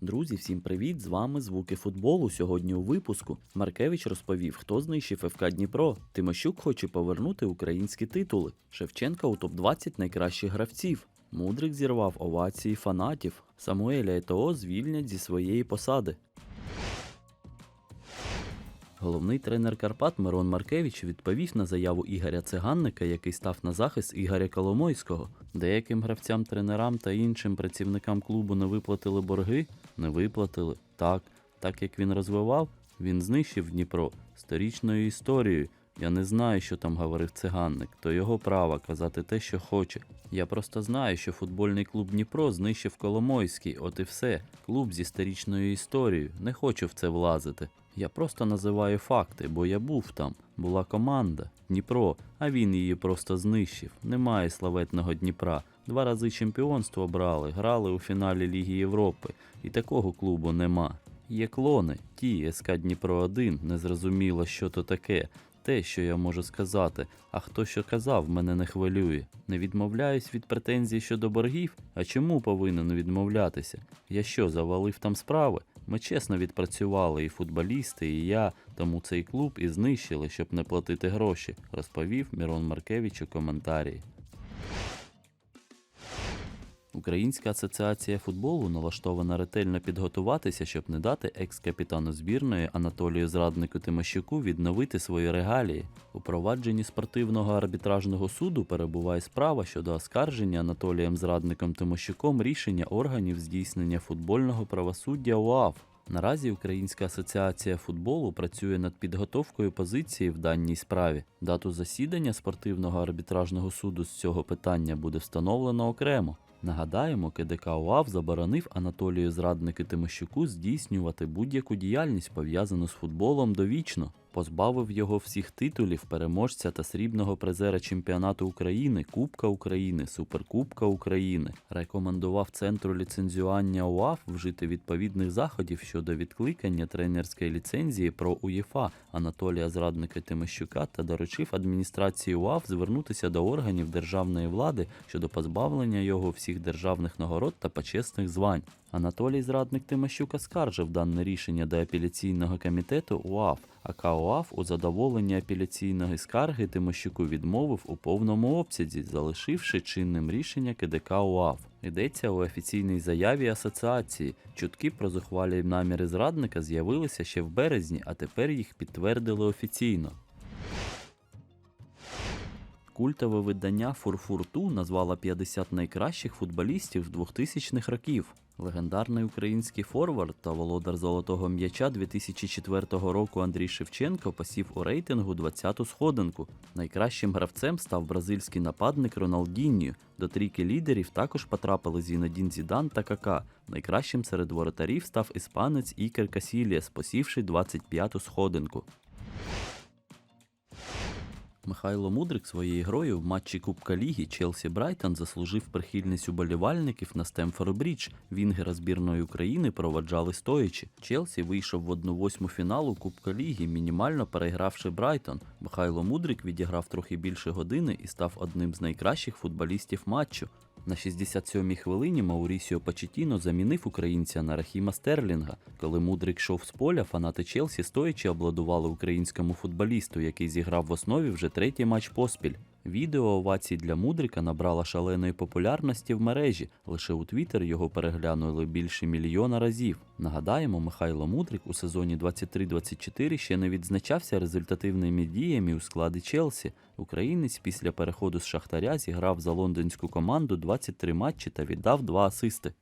Друзі, всім привіт! З вами звуки футболу. Сьогодні у випуску Маркевич розповів, хто знищив ФК Дніпро. Тимощук хоче повернути українські титули. Шевченка у топ-20 найкращих гравців. Мудрик зірвав овації фанатів. Самуеля ЕТО звільнять зі своєї посади. Головний тренер Карпат Мирон Маркевич відповів на заяву Ігоря Циганника, який став на захист Ігоря Коломойського. Деяким гравцям, тренерам та іншим працівникам клубу не виплатили борги? Не виплатили. Так, так як він розвивав, він знищив Дніпро сторічною історією. Я не знаю, що там говорив циганник, то його право казати те, що хоче. Я просто знаю, що футбольний клуб Дніпро знищив Коломойський, от і все. Клуб зі сторічною історією. Не хочу в це влазити. Я просто називаю факти, бо я був там. Була команда Дніпро, а він її просто знищив. Немає славетного Дніпра. Два рази чемпіонство брали, грали у фіналі Ліги Європи, і такого клубу нема. Є клони, ті СК Дніпро 1 незрозуміло, що то таке. Те, що я можу сказати, а хто що казав, мене не хвилює. Не відмовляюсь від претензій щодо боргів. А чому повинен відмовлятися? Я що, завалив там справи? Ми чесно відпрацювали і футболісти, і я, тому цей клуб і знищили, щоб не платити гроші, розповів Мірон Маркевич у коментарі. Українська асоціація футболу налаштована ретельно підготуватися, щоб не дати екс-капітану збірної Анатолію Зраднику Тимощуку відновити свої регалії. У провадженні спортивного арбітражного суду перебуває справа щодо оскарження Анатолієм Зрадником Тимощуком рішення органів здійснення футбольного правосуддя УАФ. Наразі Українська асоціація футболу працює над підготовкою позиції в даній справі. Дату засідання спортивного арбітражного суду з цього питання буде встановлено окремо. Нагадаємо, КДК УАВ заборонив Анатолію Зрадники Тимощуку здійснювати будь-яку діяльність пов'язану з футболом довічно, позбавив його всіх титулів переможця та срібного призера чемпіонату України, Кубка України, Суперкубка України, рекомендував центру ліцензіювання УАФ вжити відповідних заходів щодо відкликання тренерської ліцензії про УЄФА. Анатолія Зрадника Тимощука та доручив адміністрації УАФ звернутися до органів державної влади щодо позбавлення його всіх державних нагород та почесних звань. Анатолій Зрадник Тимощук оскаржив дане рішення до апеляційного комітету УАФ, а у задоволенні апеляційної скарги Тимощуку відмовив у повному обсязі, залишивши чинним рішення КДК УАФ. Йдеться у офіційній заяві асоціації. Чутки про зухвалі наміри зрадника з'явилися ще в березні, а тепер їх підтвердили офіційно. Культове видання Фурфурту назвало 50 найкращих футболістів 2000-х років. Легендарний український форвард та володар золотого м'яча 2004 року Андрій Шевченко посів у рейтингу 20-ту сходинку. Найкращим гравцем став бразильський нападник Роналдіньо. До трійки лідерів також потрапили Зінодін Зідан та Кака. Найкращим серед воротарів став іспанець Ікер Касіліас, посівши 25-ту сходинку. Михайло Мудрик своєю грою в матчі Кубка Ліги Челсі Брайтон заслужив прихильність уболівальників на Стемфорд Брідж. Вінгера збірної України проваджали стоячи. Челсі вийшов в 1-8 фіналу Кубка Ліги, мінімально перегравши Брайтон. Михайло Мудрик відіграв трохи більше години і став одним з найкращих футболістів матчу. На 67-й хвилині Маурісіо Пачетіно замінив українця на Рахіма Стерлінга. Коли Мудрик йшов з поля, фанати Челсі стоячи обладували українському футболісту, який зіграв в основі вже третій матч поспіль. Відео овацій для Мудрика набрало шаленої популярності в мережі. Лише у Твіттер його переглянули більше мільйона разів. Нагадаємо, Михайло Мудрик у сезоні 23-24 ще не відзначався результативними діями у складі Челсі. Українець після переходу з Шахтаря зіграв за лондонську команду 23 матчі та віддав 2 асисти.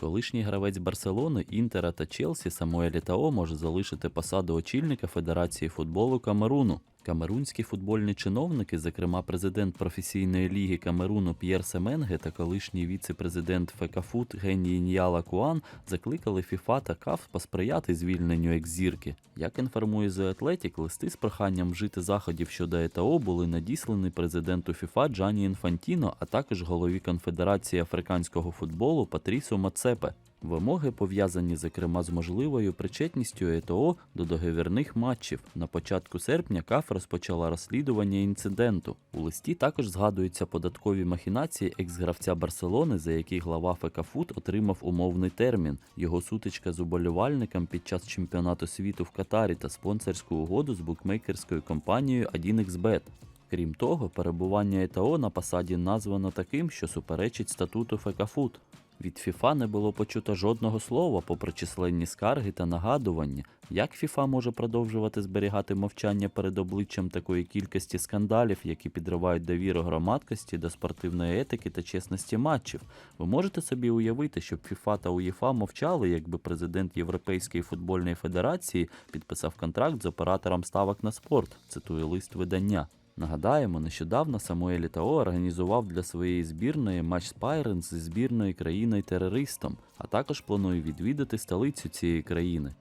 Колишній гравець Барселони, Інтера та Челсі Самуель Етао може залишити посаду очільника Федерації футболу Камеруну. Камерунські футбольні чиновники, зокрема президент професійної ліги Камеруну П'єр Семенге та колишній віце-президент Фекафут Геній Ньяла Куан, закликали ФІФА та КАФ посприяти звільненню екс-зірки. Як інформує The Athletic, листи з проханням вжити заходів щодо ЕТО були надіслані президенту ФІФА Джані Інфантіно, а також голові Конфедерації африканського футболу Патрісу Мацепе. Вимоги пов'язані зокрема з можливою причетністю ЕТО до договірних матчів. На початку серпня КАФ розпочала розслідування інциденту. У листі також згадуються податкові махінації екс-гравця Барселони, за які глава ФК Фут отримав умовний термін, його сутичка з уболівальником під час чемпіонату світу в Катарі та спонсорську угоду з букмекерською компанією 1xBet. Крім того, перебування ЕТО на посаді названо таким, що суперечить статуту ФКФУТ. Від ФІФА не було почуто жодного слова попри численні скарги та нагадування, як ФІФА може продовжувати зберігати мовчання перед обличчям такої кількості скандалів, які підривають довіру громадськості до спортивної етики та чесності матчів. Ви можете собі уявити, щоб ФІФА та УЄФА мовчали, якби президент Європейської футбольної федерації підписав контракт з оператором ставок на спорт, цитує лист видання. Нагадаємо, нещодавно Самуель Ітао організував для своєї збірної матч спайринг зі збірною країною терористом, а також планує відвідати столицю цієї країни.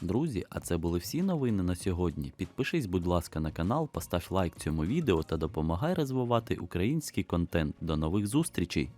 Друзі, а це були всі новини на сьогодні. Підпишись, будь ласка, на канал, постав лайк цьому відео та допомагай розвивати український контент. До нових зустрічей!